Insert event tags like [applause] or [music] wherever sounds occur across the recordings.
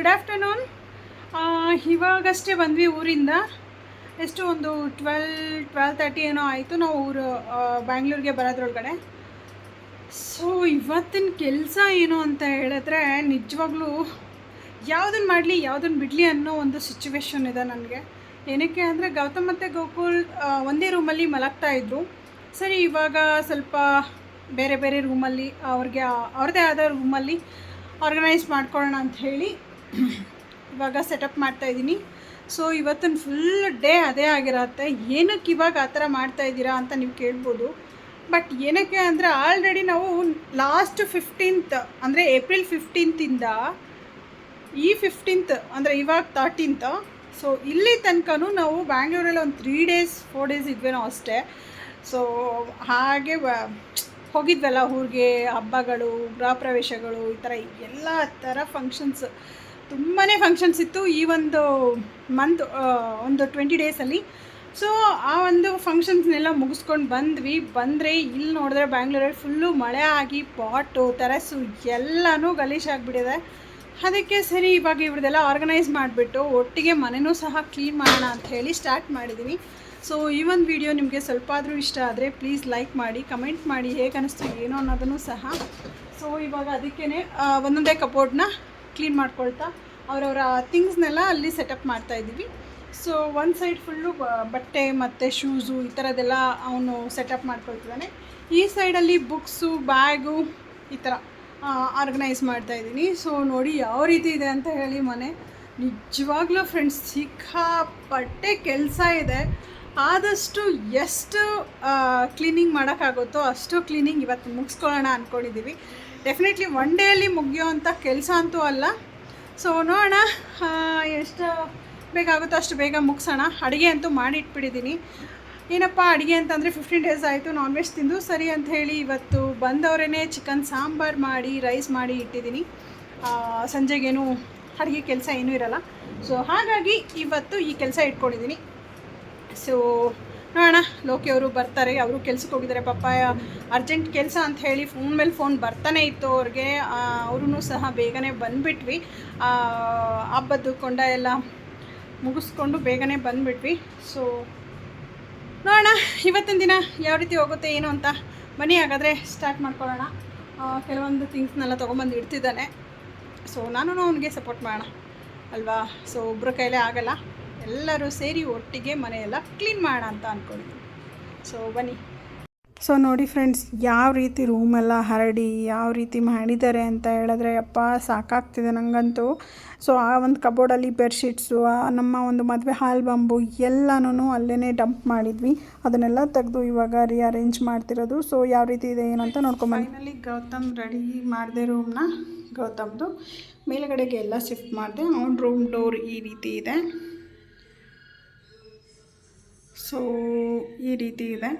Good afternoon ಇವಾಗಷ್ಟೇ ಬಂದ್ವಿ ಊರಿಂದ. ಎಷ್ಟು ಒಂದು ಟ್ವೆಲ್ ಟ್ವೆಲ್ ತರ್ಟಿ ಏನೋ ಆಯಿತು. ನಾವು ಊರು ಬ್ಯಾಂಗ್ಳೂರಿಗೆ ಬರೋದ್ರೊಳಗಡೆ. ಸೊ ಇವತ್ತಿನ ಕೆಲಸ ಏನು ಅಂತ ಹೇಳಿದ್ರೆ ನಿಜವಾಗ್ಲೂ ಯಾವುದನ್ನು ಮಾಡಲಿ ಯಾವುದನ್ನು ಬಿಡಲಿ ಅನ್ನೋ ಒಂದು ಸಿಚುವೇಶನ್ ಇದೆ ನನಗೆ. ಏನಕ್ಕೆ ಅಂದರೆ ಗೌತಮ್ ಮತ್ತು ಗೋಕುಲ್ ಒಂದೇ ರೂಮಲ್ಲಿ ಮಲಗ್ತಾ ಇದ್ದರು ಸರಿ, ಇವಾಗ ಸ್ವಲ್ಪ ಬೇರೆ ಬೇರೆ ರೂಮಲ್ಲಿ ಅವ್ರಿಗೆ ಅವ್ರದ್ದೇ ಆದ ರೂಮಲ್ಲಿ ಆರ್ಗನೈಸ್ ಮಾಡ್ಕೊಳ್ಳೋಣ ಹೇಳಿ ಇವಾಗ ಸೆಟಪ್ ಮಾಡ್ತಾ ಇದ್ದೀನಿ. ಸೊ ಇವತ್ತಿನ ಫುಲ್ ಡೇ ಅದೇ ಆಗಿರತ್ತೆ. ಏನಕ್ಕೆ ಇವಾಗ ಆ ಥರ ಮಾಡ್ತಾ ಇದ್ದೀರಾ ಅಂತ ನೀವು ಕೇಳ್ಬೋದು. ಬಟ್ ಏನಕ್ಕೆ ಅಂದರೆ ಆಲ್ರೆಡಿ ನಾವು ಲಾಸ್ಟ್ ಫಿಫ್ಟೀನ್ತ್ ಅಂದರೆ ಏಪ್ರಿಲ್ ಫಿಫ್ಟೀನ್ತಿಂದ ಈ ಫಿಫ್ಟೀನ್ತ್ ಅಂದರೆ ಇವಾಗ ತರ್ಟೀನ್ತ್ ಸೊ ಇಲ್ಲಿ ತನಕನೂ ನಾವು ಬ್ಯಾಂಗ್ಳೂರಲ್ಲಿ ಒಂದು ತ್ರೀ ಡೇಸ್ ಫೋರ್ ಡೇಸ್ ಇದ್ವೇನೋ ಅಷ್ಟೇ. ಸೊ ಹಾಗೆ ಹೋಗಿದ್ವಲ್ಲ ಊರಿಗೆ, ಹಬ್ಬಗಳು, ಗೃಹ ಪ್ರವೇಶಗಳು, ಈ ಥರ ಎಲ್ಲ ಥರ ಫಂಕ್ಷನ್ಸ್ ತುಂಬಾ ಫಂಕ್ಷನ್ಸ್ ಇತ್ತು ಈ ಒಂದು ಮಂತ್ ಒಂದು ಟ್ವೆಂಟಿ ಡೇಸಲ್ಲಿ ಸೊ ಆ ಒಂದು ಫಂಕ್ಷನ್ಸ್ನೆಲ್ಲ ಮುಗಿಸ್ಕೊಂಡು ಬಂದ್ವಿ. ಬಂದರೆ ಇಲ್ಲಿ ನೋಡಿದ್ರೆ ಬ್ಯಾಂಗ್ಳೂರಲ್ಲಿ ಫುಲ್ಲು ಮಳೆ ಆಗಿ ಪಾಟು ತೆರಸು ಎಲ್ಲನೂ ಗಲೀಜಾಗಿಬಿಟ್ಟಿದೆ ಅದಕ್ಕೆ ಸರಿ ಇವಾಗ ಇವ್ರದ್ದೆಲ್ಲ ಆರ್ಗನೈಸ್ ಮಾಡಿಬಿಟ್ಟು ಒಟ್ಟಿಗೆ ಮನೆಯೂ ಸಹ ಕ್ಲೀನ್ ಮಾಡೋಣ ಅಂತ ಹೇಳಿ ಸ್ಟಾರ್ಟ್ ಮಾಡಿದ್ದೀನಿ ಸೊ ಈ ಒಂದು ವಿಡಿಯೋ ನಿಮಗೆ ಸ್ವಲ್ಪ ಆದರೂ ಇಷ್ಟ ಆದರೆ ಪ್ಲೀಸ್ ಲೈಕ್ ಮಾಡಿ ಕಮೆಂಟ್ ಮಾಡಿ, ಹೇಗೆ ಅನ್ನಿಸ್ತು ಏನು ಅನ್ನೋದನ್ನು ಸಹ. ಸೊ ಇವಾಗ ಅದಕ್ಕೇ ಒಂದೊಂದೇ ಕಬೋರ್ಡ್ನ ಕ್ಲೀನ್ ಮಾಡ್ಕೊಳ್ತಾ ಅವರವರ ಥಿಂಗ್ಸ್ನೆಲ್ಲ ಅಲ್ಲಿ ಸೆಟಪ್ ಮಾಡ್ತಾ ಇದ್ದೀವಿ. ಸೊ ಒಂದು ಸೈಡ್ ಫುಲ್ಲು ಬಟ್ಟೆ ಮತ್ತು ಶೂಸು ಈ ಥರದ್ದೆಲ್ಲ ಅವನು ಸೆಟಪ್ ಮಾಡ್ಕೊಳ್ತಿದ್ದಾನೆ. ಈ ಸೈಡಲ್ಲಿ ಬುಕ್ಸು ಬ್ಯಾಗು ಈ ಥರ ಆರ್ಗನೈಸ್ ಮಾಡ್ತಾ ಇದ್ದೀನಿ. ಸೊ ನೋಡಿ ಯಾವ ರೀತಿ ಇದೆ ಅಂತ ಹೇಳಿ ಮನೆ. ನಿಜವಾಗ್ಲೂ ಫ್ರೆಂಡ್ಸ್ ಸಿಕ್ಕಾಪಟ್ಟೆ ಕೆಲಸ ಇದೆ. ಆದಷ್ಟು ಎಷ್ಟು ಕ್ಲೀನಿಂಗ್ ಮಾಡೋಕ್ಕಾಗುತ್ತೋ ಅಷ್ಟು ಕ್ಲೀನಿಂಗ್ ಇವತ್ತು ಮುಗಿಸ್ಕೊಳ್ಳೋಣ ಅಂದ್ಕೊಂಡಿದ್ದೀವಿ ಡೆಫಿನೆಟ್ಲಿ ಒನ್ ಡೇಯಲ್ಲಿ ಮುಗಿಯೋವಂಥ ಕೆಲಸ ಅಂತೂ ಅಲ್ಲ. ಸೊ ನೋಡೋಣ ಎಷ್ಟು ಬೇಗ ಆಗುತ್ತೋ ಅಷ್ಟು ಬೇಗ ಮುಗಿಸೋಣ. ಅಡುಗೆ ಅಂತೂ ಮಾಡಿ ಇಟ್ಬಿಟ್ಟಿದ್ದೀನಿ ಏನಪ್ಪ ಅಡುಗೆ ಅಂತಂದರೆ ಫಿಫ್ಟೀನ್ ಡೇಸ್ ಆಯಿತು ನಾನ್ ವೆಜ್ ತಿಂದು ಸರಿ ಅಂತ ಹೇಳಿ ಇವತ್ತು ಬಂದವರೇ ಚಿಕನ್ ಸಾಂಬಾರು ಮಾಡಿ ರೈಸ್ ಮಾಡಿ ಇಟ್ಟಿದ್ದೀನಿ ಸಂಜೆಗೇನು ಅಡುಗೆ ಕೆಲಸ ಏನೂ ಇರಲ್ಲ. ಸೊ ಹಾಗಾಗಿ ಇವತ್ತು ಈ ಕೆಲಸ ಇಟ್ಕೊಂಡಿದ್ದೀನಿ ಸೊ ನೋಡೋಣ. ಲೋಕಿ ಅವರು ಬರ್ತಾರೆ. ಅವರು ಕೆಲ್ಸಕ್ಕೆ ಹೋಗಿದ್ದಾರೆ. ಪಾಪ ಅರ್ಜೆಂಟ್ ಕೆಲಸ ಅಂತ ಹೇಳಿ ಫೋನ್ ಮೇಲೆ ಫೋನ್ ಬರ್ತಾನೆ ಇತ್ತು ಅವ್ರಿಗೆ. ಅವರು ಸಹ ಬೇಗನೆ ಬಂದುಬಿಟ್ವಿ. ಹಬ್ಬದ್ದು ಕೊಂಡ ಎಲ್ಲ ಮುಗಿಸ್ಕೊಂಡು ಬೇಗನೆ ಬಂದುಬಿಟ್ವಿ. ಸೊ ನೋಡೋಣ. ಇವತ್ತಿನ ದಿನ ಯಾವ ರೀತಿ ಹೋಗುತ್ತೆ, ಏನು ಅಂತ ಬನ್ನಿ, ಹಾಗಾದರೆ ಸ್ಟಾರ್ಟ್ ಮಾಡ್ಕೊಳ್ಳೋಣ. ಕೆಲವೊಂದು ಥಿಂಗ್ಸ್ನೆಲ್ಲ ತೊಗೊಂಬಂದು ಇಡ್ತಿದ್ದಾನೆ. ಸೊ ನಾನು ಅವನಿಗೆ ಸಪೋರ್ಟ್ ಮಾಡೋಣ. ಅಲ್ವಾ? ಸೊ ಒಬ್ಬರ ಕೈಲೇ ಆಗಲ್ಲ. ಎಲ್ಲರೂ ಸೇರಿ ಒಟ್ಟಿಗೆ ಮನೆಯೆಲ್ಲ ಕ್ಲೀನ್ ಮಾಡೋಣ ಅಂತ ಅಂದ್ಕೊಂಡಿದ್ದೀನಿ ಸೊ ಬನ್ನಿ. ಸೊ ನೋಡಿ ಫ್ರೆಂಡ್ಸ್ ಯಾವ ರೀತಿ ರೂಮೆಲ್ಲ ಹರಡಿ, ಯಾವ ರೀತಿ ಮಾಡಿದ್ದಾರೆ ಅಂತ ಹೇಳಿದ್ರೆ, ಅಪ್ಪ, ಸಾಕಾಗ್ತಿದೆ ನನಗಂತೂ ಸೊ ಆ ಒಂದು ಕಬೋರ್ಡಲ್ಲಿ ಬೆಡ್ಶೀಟ್ಸು ನಮ್ಮ ಒಂದು ಮದುವೆ ಆಲ್ಬಂಬು ಎಲ್ಲನೂ ಅಲ್ಲೇ ಡಂಪ್ ಮಾಡಿದ್ವಿ. ಅದನ್ನೆಲ್ಲ ತೆಗೆದು ಇವಾಗ ರಿಅರೇಂಜ್ ಮಾಡ್ತಿರೋದು. ಸೊ ಯಾವ ರೀತಿ ಇದೆ, ಏನು ಅಂತ ನೋಡ್ಕೊಂಬಂದು ಫೈನಲಿ ಗೌತಮ್ ರೆಡಿ ಮಾಡಿದೆ ರೂಮ್ನ ಗೌತಮ್ದು. ಮೇಲುಗಡೆಗೆ ಎಲ್ಲ ಶಿಫ್ಟ್ ಮಾಡಿದೆ. ಅವ್ನ ರೂಮ್ ಡೋರ್ ಈ ರೀತಿ ಇದೆ. ಸೊ ಈ ರೀತಿ ಇದೆ.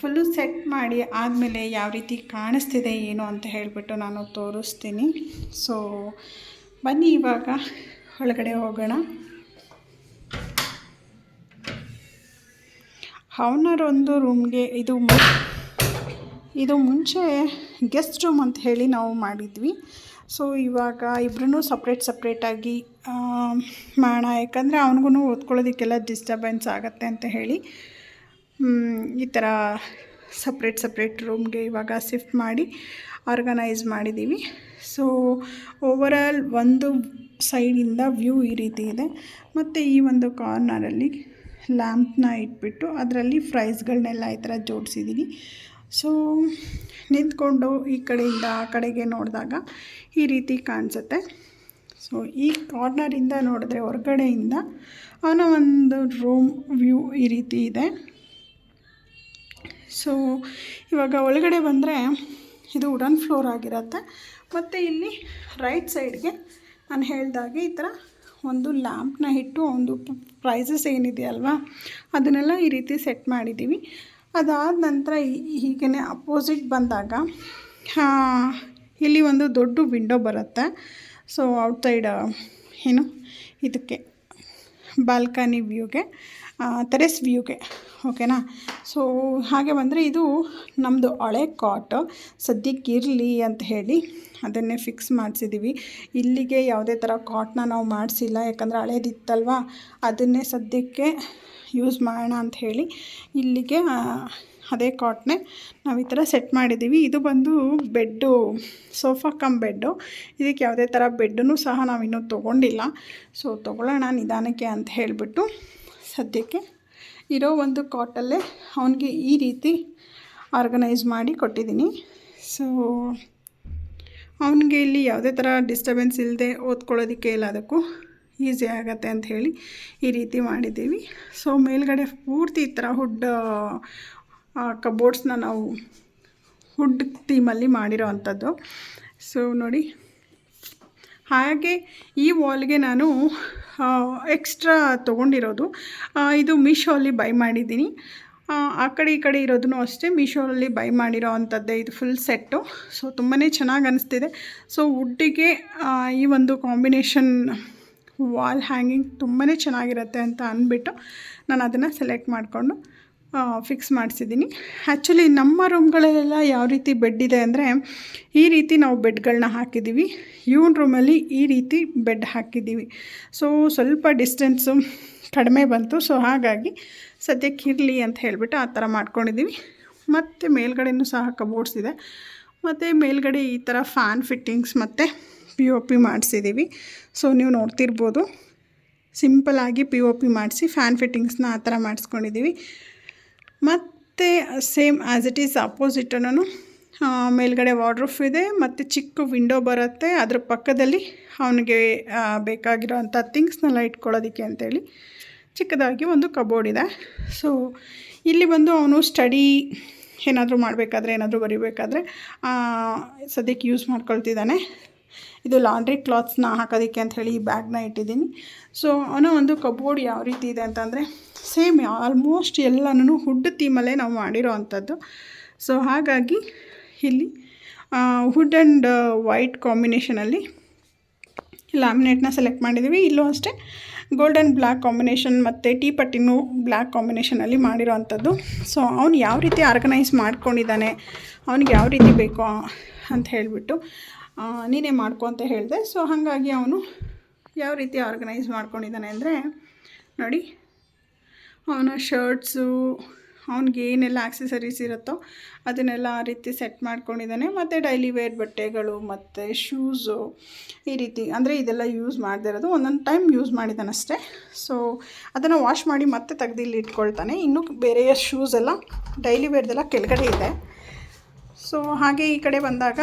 ಫುಲ್ಲು ಸೆಟ್ ಮಾಡಿ ಆದಮೇಲೆ ಯಾವ ರೀತಿ ಕಾಣಿಸ್ತಿದೆ, ಏನು ಅಂತ ಹೇಳಿಬಿಟ್ಟು ನಾನು ತೋರಿಸ್ತೀನಿ. ಸೊ ಬನ್ನಿ ಇವಾಗ ಒಳಗಡೆ ಹೋಗೋಣ. ಒಂದು ರೂಮ್ಗೆ ಇದು ಇದು ಮುಂಚೆ ಗೆಸ್ಟ್ ರೂಮ್ ಅಂತ ಹೇಳಿ ನಾವು ಮಾಡಿದ್ವಿ. ಸೊ ಇವಾಗ ಇಬ್ಬರೂ ಸಪ್ರೇಟ್ ಸಪ್ರೇಟಾಗಿ ಮಾಡೋಣ ಯಾಕಂದರೆ ಅವನಿಗೂ ಓದ್ಕೊಳ್ಳೋದಕ್ಕೆಲ್ಲ ಡಿಸ್ಟರ್ಬೆನ್ಸ್ ಆಗುತ್ತೆ ಅಂತ ಹೇಳಿ ಈ ಥರ ಸಪ್ರೇಟ್ ಸಪ್ರೇಟ್ ರೂಮ್ಗೆ ಇವಾಗ ಶಿಫ್ಟ್ ಮಾಡಿ ಆರ್ಗನೈಸ್ ಮಾಡಿದ್ದೀವಿ ಸೊ ಓವರಾಲ್ ಒಂದು ಸೈಡಿಂದ ವ್ಯೂ ಈ ರೀತಿ ಇದೆ. ಮತ್ತು ಈ ಒಂದು ಕಾರ್ನರಲ್ಲಿ ಲ್ಯಾಂಪ್ನ ಇಟ್ಬಿಟ್ಟು ಅದರಲ್ಲಿ ಫ್ರೈಸ್ಗಳನ್ನೆಲ್ಲ ಈ ಥರ ಜೋಡಿಸಿದ್ದೀನಿ ಸೊ ನಿಂತ್ಕೊಂಡು ಈ ಕಡೆಯಿಂದ ಆ ಕಡೆಗೆ ನೋಡಿದಾಗ ಈ ರೀತಿ ಕಾಣಿಸುತ್ತೆ. ಸೊ ಈ ಕಾರ್ನರಿಂದ ನೋಡಿದ್ರೆ ಹೊರಗಡೆಯಿಂದ ಅವನ ಒಂದು ರೂಮ್ ವ್ಯೂ ಈ ರೀತಿ ಇದೆ. ಸೊ ಇವಾಗ ಒಳಗಡೆ ಬಂದರೆ ಇದು ವುಡನ್ ಫ್ಲೋರ್ ಆಗಿರುತ್ತೆ. ಮತ್ತು ಇಲ್ಲಿ ರೈಟ್ ಸೈಡ್ಗೆ ನಾನು ಹೇಳ್ದಾಗೆ ಈ ಥರ ಒಂದು ಲ್ಯಾಂಪ್ನ ಇಟ್ಟು ಒಂದು ಪ್ರೈಸಸ್ ಏನಿದೆಯಲ್ವಾ, ಅದನ್ನೆಲ್ಲ ಈ ರೀತಿ ಸೆಟ್ ಮಾಡಿದ್ದೀವಿ. ಅದಾದ ನಂತರ ಹೀಗೆ ಅಪೋಸಿಟ್ ಬಂದಾಗ ಇಲ್ಲಿ ಒಂದು ದೊಡ್ಡ ವಿಂಡೋ ಬರುತ್ತೆ. ಸೊ ಔಟ್ಸೈಡ್ ಏನು, ಇದಕ್ಕೆ ಬಾಲ್ಕನಿ ವ್ಯೂಗೆ ಟೆರೆಸ್ ವ್ಯೂಗೆ ಓಕೆನಾ ಸೊ ಹಾಗೆ ಬಂದರೆ ಇದು ನಮ್ಮದು ಹಳೆ ಕಾಟ್ ಸದ್ಯಕ್ಕೆ ಇರಲಿ ಅಂತ ಹೇಳಿ ಅದನ್ನೇ ಫಿಕ್ಸ್ ಮಾಡಿಸಿದ್ದೀವಿ ಇಲ್ಲಿಗೆ ಯಾವುದೇ ಥರ ಕಾಟ್ನ ನಾವು ಮಾಡಿಸಿಲ್ಲ, ಯಾಕಂದರೆ ಹಳೇದಿತ್ತಲ್ವ? ಅದನ್ನೇ ಸದ್ಯಕ್ಕೆ ಯೂಸ್ ಮಾಡೋಣ ಅಂತ ಹೇಳಿ ಇಲ್ಲಿಗೆ ಅದೇ ಕಾಟ್ನೇ ನಾವು ಈ ಥರ ಸೆಟ್ ಮಾಡಿದ್ದೀವಿ ಇದು ಬಂದು ಬೆಡ್ಡು ಸೋಫಾ ಕಮ್ ಬೆಡ್ಡು. ಇದಕ್ಕೆ ಯಾವುದೇ ಥರ ಬೆಡ್ಡೂ ಸಹ ನಾವು ಇನ್ನೂ ತೊಗೊಂಡಿಲ್ಲ. ಸೊ ತೊಗೊಳ್ಳೋಣ ನಿಧಾನಕ್ಕೆ ಅಂತ ಹೇಳಿಬಿಟ್ಟು ಸದ್ಯಕ್ಕೆ ಇರೋ ಒಂದು ಕಾಟಲ್ಲೇ ಅವನಿಗೆ ಈ ರೀತಿ ಆರ್ಗನೈಸ್ ಮಾಡಿ ಕೊಟ್ಟಿದ್ದೀನಿ. ಸೊ ಅವನಿಗೆ ಇಲ್ಲಿ ಯಾವುದೇ ಥರ ಡಿಸ್ಟರ್ಬೆನ್ಸ್ ಇಲ್ಲದೆ ಓದ್ಕೊಳ್ಳೋದಕ್ಕೆ ಎಲ್ಲದಕ್ಕೂ ಈಸಿ ಆಗತ್ತೆ ಅಂತ ಹೇಳಿ ಈ ರೀತಿ ಮಾಡಿದ್ದೀವಿ. ಸೊ ಮೇಲ್ಗಡೆ ಪೂರ್ತಿ ಈ ಥರ ಹುಡ್ ಕಬೋರ್ಡ್ಸ್ನ ನಾವು ಹುಡ್ ಥೀಮಲ್ಲಿ ಮಾಡಿರೋ ಅಂಥದ್ದು. ಸೊ ನೋಡಿ. ಹಾಗೆ ಈ ವಾಲ್ಗೆ ನಾನು ಎಕ್ಸ್ಟ್ರಾ ತೊಗೊಂಡಿರೋದು ಇದು ಮೀಶೋಲ್ಲಿ ಬೈ ಮಾಡಿದ್ದೀನಿ. ಆ ಕಡೆ ಈ ಕಡೆ ಇರೋದನ್ನು ಅಷ್ಟೇ ಮೀಶೋಲ್ಲಿ ಬೈ ಮಾಡಿರೋ ಅಂಥದ್ದೇ ಇದು ಫುಲ್ ಸೆಟ್ಟು ಸೊ ತುಂಬಾ ಚೆನ್ನಾಗಿ ಅನಿಸ್ತಿದೆ. ಸೊ ವುಡ್ಡಿಗೆ ಈ ಒಂದು ಕಾಂಬಿನೇಷನ್ ವಾಲ್ ಹ್ಯಾಂಗಿಂಗ್ ತುಂಬಾ ಚೆನ್ನಾಗಿರುತ್ತೆ ಅಂತ ಅಂದ್ಬಿಟ್ಟು ನಾನು ಅದನ್ನು ಸೆಲೆಕ್ಟ್ ಮಾಡಿಕೊಂಡು ಫಿಕ್ಸ್ ಮಾಡಿಸಿದ್ದೀನಿ. ಆ್ಯಕ್ಚುಲಿ ನಮ್ಮ ರೂಮ್ಗಳಲ್ಲೆಲ್ಲ ಯಾವ ರೀತಿ ಬೆಡ್ ಇದೆ ಅಂದರೆ, ಈ ರೀತಿ ನಾವು ಬೆಡ್ಗಳನ್ನ ಹಾಕಿದ್ದೀವಿ. ಇವನ್ ರೂಮಲ್ಲಿ ಈ ರೀತಿ ಬೆಡ್ ಹಾಕಿದ್ದೀವಿ. ಸೊ ಸ್ವಲ್ಪ ಡಿಸ್ಟೆನ್ಸು ಕಡಿಮೆ ಬಂತು. ಸೊ ಹಾಗಾಗಿ ಸದ್ಯಕ್ಕೆ ಇರಲಿ ಅಂತ ಹೇಳಿಬಿಟ್ಟು ಆ ಥರ ಮಾಡ್ಕೊಂಡಿದ್ದೀವಿ. ಮತ್ತು ಮೇಲ್ಗಡೆಯೂ ಸಹ ಕಬೋರ್ಡ್ಸ್ ಇದೆ. ಮತ್ತು ಮೇಲ್ಗಡೆ ಈ ಥರ ಫ್ಯಾನ್ ಫಿಟ್ಟಿಂಗ್ಸ್ ಮತ್ತು ಪಿ ಒ ಪಿ ಮಾಡಿಸಿದ್ದೀವಿ ಸೊ ನೀವು ನೋಡ್ತಿರ್ಬೋದು. ಸಿಂಪಲಾಗಿ ಪಿ ಒ ಪಿ ಮಾಡಿಸಿ ಫ್ಯಾನ್ ಫಿಟ್ಟಿಂಗ್ಸ್ನ ಆ ಥರ ಮಾಡಿಸ್ಕೊಂಡಿದ್ದೀವಿ ಮತ್ತು ಸೇಮ್ ಆ್ಯಸ್ ಇಟ್ ಈಸ್ ಅಪೋಸಿಟನ್ನು ಮೇಲ್ಗಡೆ ವಾರ್ಡ್ರೂಫ್ ಇದೆ, ಮತ್ತು ಚಿಕ್ಕ ವಿಂಡೋ ಬರುತ್ತೆ. ಅದ್ರ ಪಕ್ಕದಲ್ಲಿ ಅವನಿಗೆ ಬೇಕಾಗಿರೋ ಅಂಥ ಥಿಂಗ್ಸ್ನೆಲ್ಲ ಇಟ್ಕೊಳ್ಳೋದಕ್ಕೆ ಅಂತೇಳಿ ಚಿಕ್ಕದಾಗಿ ಒಂದು ಕಬೋರ್ಡ್ ಇದೆ. ಸೊ ಇಲ್ಲಿ ಬಂದು ಅವನು ಸ್ಟಡಿ ಏನಾದರೂ ಮಾಡಬೇಕಾದ್ರೆ, ಏನಾದರೂ ಬರಿಬೇಕಾದ್ರೆ ಸದ್ಯಕ್ಕೆ ಯೂಸ್ ಮಾಡ್ಕೊಳ್ತಿದ್ದಾನೆ. ಇದು ಲಾಂಡ್ರಿ ಕ್ಲಾತ್ಸ್ನ ಹಾಕೋದಕ್ಕೆ ಅಂತ ಹೇಳಿ ಈ ಬ್ಯಾಗ್ನ ಇಟ್ಟಿದ್ದೀನಿ. ಸೊ ಅವನ ಒಂದು ಕಬೋರ್ಡ್ ಯಾವ ರೀತಿ ಇದೆ ಅಂತಂದರೆ ಸೇಮ್ ಆಲ್ಮೋಸ್ಟ್ ಎಲ್ಲನೂ ಹುಡ್ ಥೀಮಲ್ಲೇ ನಾವು ಮಾಡಿರೋ ಅಂಥದ್ದು. ಸೊ ಹಾಗಾಗಿ ಇಲ್ಲಿ ಹುಡ್ ಆ್ಯಂಡ್ ವೈಟ್ ಕಾಂಬಿನೇಷನಲ್ಲಿ ಲ್ಯಾಮಿನೇಟ್ನ ಸೆಲೆಕ್ಟ್ ಮಾಡಿದ್ದೀವಿ. ಇಲ್ಲೂ ಅಷ್ಟೇ ಗೋಲ್ಡ್ ಆ್ಯಂಡ್ ಬ್ಲ್ಯಾಕ್ ಕಾಂಬಿನೇಷನ್ ಮತ್ತು ಟೀ ಪಟ್ಟಿನೂ ಬ್ಲ್ಯಾಕ್ ಕಾಂಬಿನೇಷನಲ್ಲಿ ಮಾಡಿರೋ ಅಂಥದ್ದು. ಸೊ ಅವ್ನು ಯಾವ ರೀತಿ ಆರ್ಗನೈಸ್ ಮಾಡ್ಕೊಂಡಿದ್ದಾನೆ, ಅವ್ನಿಗೆ ಯಾವ ರೀತಿ ಬೇಕು ಅಂತ ಹೇಳಿಬಿಟ್ಟು ನೀನೇ ಮಾಡ್ಕೊ ಅಂತ ಹೇಳಿದೆ. ಸೊ ಹಾಗಾಗಿ ಅವನು ಯಾವ ರೀತಿ ಆರ್ಗನೈಸ್ ಮಾಡ್ಕೊಂಡಿದ್ದಾನೆ ಅಂದರೆ, ನೋಡಿ, ಅವನ ಶರ್ಟ್ಸು ಅವ್ನಿಗೆ ಏನೆಲ್ಲ ಆಕ್ಸೆಸರೀಸ್ ಇರುತ್ತೋ ಅದನ್ನೆಲ್ಲ ಆ ರೀತಿ ಸೆಟ್ ಮಾಡ್ಕೊಂಡಿದ್ದಾನೆ. ಮತ್ತು ಡೈಲಿ ವೇರ್ ಬಟ್ಟೆಗಳು, ಮತ್ತು ಶೂಸು ಈ ರೀತಿ, ಅಂದರೆ ಇದೆಲ್ಲ ಯೂಸ್ ಮಾಡದೇ ಇರೋದು. ಒಂದೊಂದು ಟೈಮ್ ಯೂಸ್ ಮಾಡಿದ್ದಾನಷ್ಟೇ ಸೊ ಅದನ್ನು ವಾಶ್ ಮಾಡಿ ಮತ್ತೆ ತೆಗ್ದು ಇಲ್ಲಿ ಇಟ್ಕೊಳ್ತಾನೆ. ಇನ್ನು ಬೇರೆಯ ಶೂಸ್ ಎಲ್ಲ ಡೈಲಿ ವೇರ್ದೆಲ್ಲ ಕೆಳಗಡೆ ಇದೆ. ಸೊ ಹಾಗೆ ಈ ಕಡೆ ಬಂದಾಗ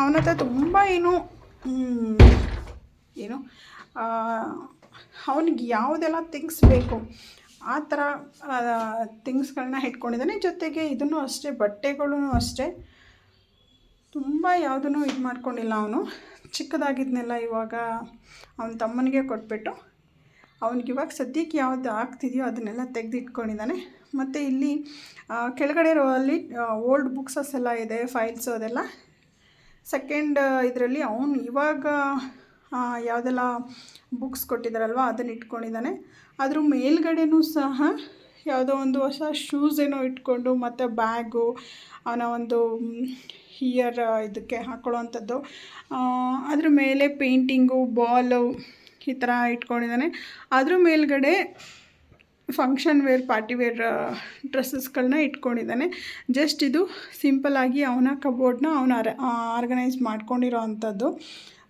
ಅವನ ಹತ್ರ ತುಂಬ ಏನು ಏನು ಅವನಿಗೆ ಯಾವುದೆಲ್ಲ ಥಿಂಗ್ಸ್ ಬೇಕು, ಆ ಥರ ಥಿಂಗ್ಸ್ಗಳನ್ನ ಇಟ್ಕೊಂಡಿದ್ದಾನೆ. ಜೊತೆಗೆ ಇದನ್ನು ಅಷ್ಟೇ ಬಟ್ಟೆಗಳೂ ಅಷ್ಟೇ, ತುಂಬ ಯಾವುದನ್ನು ಇದು ಮಾಡ್ಕೊಂಡಿಲ್ಲ ಅವನು. ಚಿಕ್ಕದಾಗಿದ್ನೆಲ್ಲ ಇವಾಗ ಅವನ ತಮ್ಮನಿಗೆ ಕೊಟ್ಬಿಟ್ಟು, ಅವನಿಗೆ ಇವಾಗ ಸದ್ಯಕ್ಕೆ ಯಾವುದು ಆಗ್ತಿದೆಯೋ ಅದನ್ನೆಲ್ಲ ತೆಗೆದು ಇಟ್ಕೊಂಡಿದ್ದಾನೆ ಮತ್ತು ಇಲ್ಲಿ ಕೆಳಗಡೆ ಇರೋ ಅಲ್ಲಿ ಓಲ್ಡ್ ಬುಕ್ಸಸ್ ಎಲ್ಲ ಇದೆ ಫೈಲ್ಸು ಅದೆಲ್ಲ. ಸೆಕೆಂಡ್ ಇದರಲ್ಲಿ ಅವನು ಇವಾಗ ಯಾವುದೆಲ್ಲ ಬುಕ್ಸ್ ಕೊಟ್ಟಿದ್ದಾರಲ್ವ ಅದನ್ನು ಇಟ್ಕೊಂಡಿದ್ದಾನೆ. ಅದ್ರ ಮೇಲ್ಗಡೆನೂ ಸಹ ಯಾವುದೋ ಒಂದು ಹೊಸ ಶೂಸ್ ಏನೋ ಇಟ್ಕೊಂಡು ಮತ್ತು ಬ್ಯಾಗು ಅವನ ಒಂದು ಇಯರ್ ಇದಕ್ಕೆ ಹಾಕ್ಕೊಳ್ಳೋವಂಥದ್ದು ಆ, ಅದ್ರ ಮೇಲೆ ಪೇಂಟಿಂಗು ಬಾಲು ಈ ಥರ ಇಟ್ಕೊಂಡಿದ್ದಾನೆ. ಅದ್ರ ಮೇಲ್ಗಡೆ ಫಂಕ್ಷನ್ ವೇರ್ ಪಾರ್ಟಿ ವೇರ್ ಡ್ರೆಸ್ಸಸ್ಗಳನ್ನ ಇಟ್ಕೊಂಡಿದ್ದಾನೆ. ಜಸ್ಟ್ ಇದು ಸಿಂಪಲ್ಲಾಗಿ ಅವನ ಕಬೋರ್ಡ್ನ ಅವನ ಆರ್ಗನೈಸ್ ಮಾಡ್ಕೊಂಡಿರೋ ಅಂಥದ್ದು.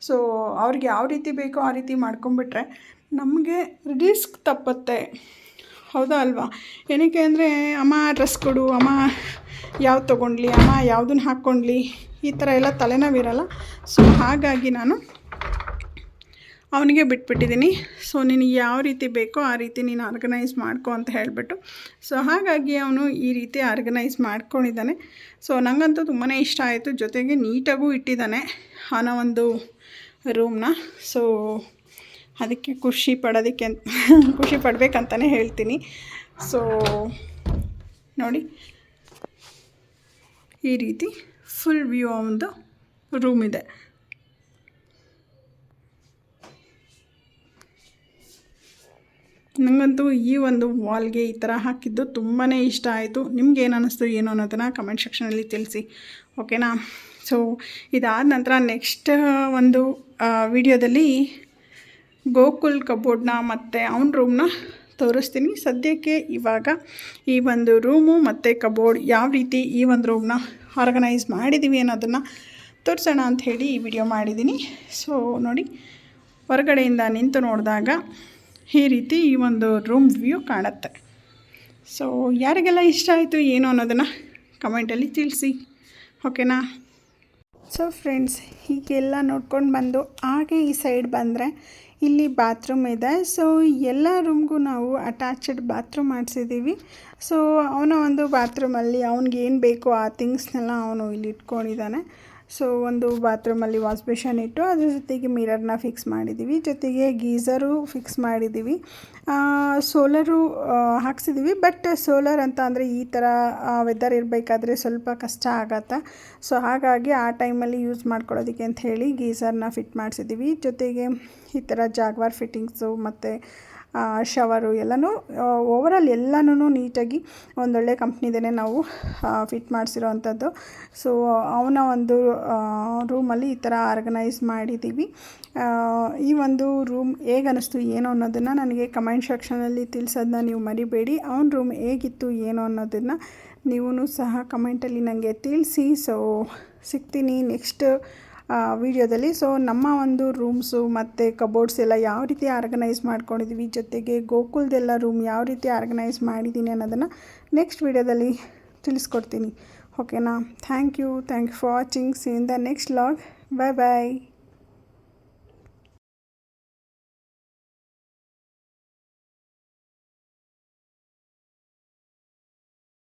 ಸೊ ಅವ್ರಿಗೆ ಯಾವ ರೀತಿ ಬೇಕೋ ಆ ರೀತಿ ಮಾಡ್ಕೊಂಬಿಟ್ರೆ ನಮಗೆ ರಿಸ್ಕ್ ತಪ್ಪತ್ತೆ. ಹೌದಾ ಅಲ್ವಾ? ಏನಕ್ಕೆ ಅಂದರೆ, ಅಮ್ಮ ಡ್ರೆಸ್ ಕೊಡು, ಅಮ್ಮ ಯಾವ್ದು ತೊಗೊಂಡ್ಲಿ, ಅಮ್ಮ ಯಾವುದನ್ನ ಹಾಕ್ಕೊಂಡ್ಲಿ, ಈ ಥರ ಎಲ್ಲ ತಲೆನೋವಿರಲ್ಲ. ಸೊ ಹಾಗಾಗಿ ನಾನು ಅವನಿಗೆ ಬಿಟ್ಬಿಟ್ಟಿದ್ದೀನಿ. ಸೊ ನಿನಗೆ ಯಾವ ರೀತಿ ಬೇಕೋ ಆ ರೀತಿ ನೀನು ಆರ್ಗನೈಸ್ ಮಾಡ್ಕೊ ಅಂತ ಹೇಳಿಬಿಟ್ಟು. ಸೊ ಹಾಗಾಗಿ ಅವನು ಈ ರೀತಿ ಆರ್ಗನೈಸ್ ಮಾಡ್ಕೊಂಡಿದ್ದಾನೆ. ಸೊ ನನಗಂತೂ ತುಂಬಾ ಇಷ್ಟ ಆಯಿತು. ಜೊತೆಗೆ ನೀಟಾಗೂ ಇಟ್ಟಿದ್ದಾನೆ ಅವನ ಒಂದು ರೂಮ್ನ ಸೊ ಅದಕ್ಕೆ ಖುಷಿ ಪಡೋದಕ್ಕೆ [laughs] ಖುಷಿ ಪಡಬೇಕಂತಲೇ ಹೇಳ್ತೀನಿ. ಸೊ ನೋಡಿ. ಈ ರೀತಿ ಫುಲ್ ವ್ಯೂ ಒಂದು ರೂಮ್ ಇದೆ. ನನಗಂತೂ ಈ ಒಂದು ವಾಲ್ಗೆ ಈ ಥರ ಹಾಕಿದ್ದು ತುಂಬಾ ಇಷ್ಟ ಆಯಿತು. ನಿಮ್ಗೆ ಏನು ಅನ್ನಿಸ್ತು ಏನು ಅನ್ನೋದನ್ನು ಕಮೆಂಟ್ ಸೆಕ್ಷನಲ್ಲಿ ತಿಳಿಸಿ. ಓಕೆನಾ ಸೊ ಇದಾದ ನಂತರ ನೆಕ್ಸ್ಟ್ ಒಂದು ವಿಡಿಯೋದಲ್ಲಿ ಗೋಕುಲ್ ಕಬೋರ್ಡ್ನ ಮತ್ತು ಅವನ ರೂಮ್ನ ತೋರಿಸ್ತೀನಿ. ಸದ್ಯಕ್ಕೆ ಇವಾಗ ಈ ಒಂದು ರೂಮು ಮತ್ತು ಕಬೋರ್ಡ್ ಯಾವ ರೀತಿ ಈ ಒಂದು ರೂಮ್ನ ಆರ್ಗನೈಸ್ ಮಾಡಿದ್ದೀವಿ ಅನ್ನೋದನ್ನು ತೋರಿಸೋಣ ಅಂತ ಹೇಳಿ ಈ ವಿಡಿಯೋ ಮಾಡಿದ್ದೀನಿ. ಸೊ ನೋಡಿ, ಹೊರಗಡೆಯಿಂದ ನಿಂತು ನೋಡಿದಾಗ ಈ ರೀತಿ ಈ ಒಂದು ರೂಮ್ ವ್ಯೂ ಕಾಣುತ್ತೆ. ಸೊ ಯಾರಿಗೆಲ್ಲ ಇಷ್ಟ ಆಯಿತು ಏನು ಅನ್ನೋದನ್ನು ಕಮೆಂಟಲ್ಲಿ ತಿಳಿಸಿ. ಓಕೆನಾ ಸೊ ಫ್ರೆಂಡ್ಸ್ ಹೀಗೆಲ್ಲ ನೋಡ್ಕೊಂಡು ಬಂದು ಹಾಗೆ ಈ ಸೈಡ್ ಬಂದರೆ ಇಲ್ಲಿ ಬಾತ್ರೂಮ್ ಇದೆ. ಸೊ ಎಲ್ಲ ರೂಮ್ಗೂ ನಾವು ಅಟ್ಯಾಚಡ್ ಬಾತ್ರೂಮ್ ಮಾಡಿಸಿದ್ದೀವಿ ಸೊ ಅವನ ಒಂದು ಬಾತ್ರೂಮಲ್ಲಿ ಅವ್ನಿಗೆ ಏನು ಬೇಕೋ ಆ ಥಿಂಗ್ಸ್ನೆಲ್ಲ ಅವನು ಇಲ್ಲಿ ಇಟ್ಕೊಂಡಿದ್ದಾನೆ. ಸೊ ಒಂದು ಬಾತ್ರೂಮಲ್ಲಿ ವಾಶ್ ಬೇಷನ್ ಇಟ್ಟು ಅದ್ರ ಜೊತೆಗೆ ಮಿರರ್ನ ಫಿಕ್ಸ್ ಮಾಡಿದ್ದೀವಿ. ಜೊತೆಗೆ ಗೀಝರು ಫಿಕ್ಸ್ ಮಾಡಿದ್ದೀವಿ. ಸೋಲರು ಹಾಕ್ಸಿದ್ದೀವಿ. ಬಟ್ ಸೋಲರ್ ಅಂತ ಅಂದರೆ ಈ ಥರ ವೆದರ್ ಇರಬೇಕಾದ್ರೆ ಸ್ವಲ್ಪ ಕಷ್ಟ ಆಗತ್ತೆ. ಸೊ ಹಾಗಾಗಿ ಆ ಟೈಮಲ್ಲಿ ಯೂಸ್ ಮಾಡ್ಕೊಳ್ಳೋದಕ್ಕೆ ಅಂತ ಹೇಳಿ ಗೀಝರ್ನ ಫಿಟ್ ಮಾಡಿಸಿದ್ದೀವಿ. ಜೊತೆಗೆ ಈ ಥರ ಜಾಗ್ವಾರ್ ಫಿಟ್ಟಿಂಗ್ಸು ಮತ್ತು ಶವರು ಎಲ್ಲನೂ ಓವರಾಲ್ ಎಲ್ಲನೂ ನೀಟಾಗಿ ಒಂದೊಳ್ಳೆ ಕಂಪ್ನಿದೇ ನಾವು ಫಿಟ್ ಮಾಡಿಸಿರೋ ಅಂಥದ್ದು ಸೊ ಅವನ ಒಂದು ರೂಮಲ್ಲಿ ಈ ಥರ ಆರ್ಗನೈಸ್ ಮಾಡಿದ್ದೀವಿ ಈ ಒಂದು ರೂಮ್ ಹೇಗೆ ಅನ್ನಿಸ್ತು ಏನು ಅನ್ನೋದನ್ನು ನನಗೆ ಕಮೆಂಟ್ ಸೆಕ್ಷನಲ್ಲಿ ತಿಳಿಸೋದನ್ನ ನೀವು ಮರಿಬೇಡಿ. ಅವನ ರೂಮ್ ಹೇಗಿತ್ತು ಏನು ಅನ್ನೋದನ್ನು ನೀವು ಸಹ ಕಮೆಂಟಲ್ಲಿ ನನಗೆ ತಿಳಿಸಿ. ಸೊ ಸಿಗ್ತೀನಿ ನೆಕ್ಸ್ಟ್ ವಿಡಿಯೋದಲ್ಲಿ. ಸೊ ನಮ್ಮ ಒಂದು ರೂಮ್ಸು ಮತ್ತು ಕಬೋರ್ಡ್ಸ್ ಎಲ್ಲ ಯಾವ ರೀತಿ ಆರ್ಗನೈಸ್ ಮಾಡ್ಕೊಂಡಿದ್ದೀವಿ ಜೊತೆಗೆ ಗೋಕುಲ್ದೆಲ್ಲ ರೂಮ್ ಯಾವ ರೀತಿ ಆರ್ಗನೈಸ್ ಮಾಡಿದ್ದೀನಿ ಅನ್ನೋದನ್ನು ನೆಕ್ಸ್ಟ್ ವಿಡಿಯೋದಲ್ಲಿ ತಿಳಿಸ್ಕೊಡ್ತೀನಿ. ಓಕೆನಾ thank you thank you for watching seen the next vlog bye bye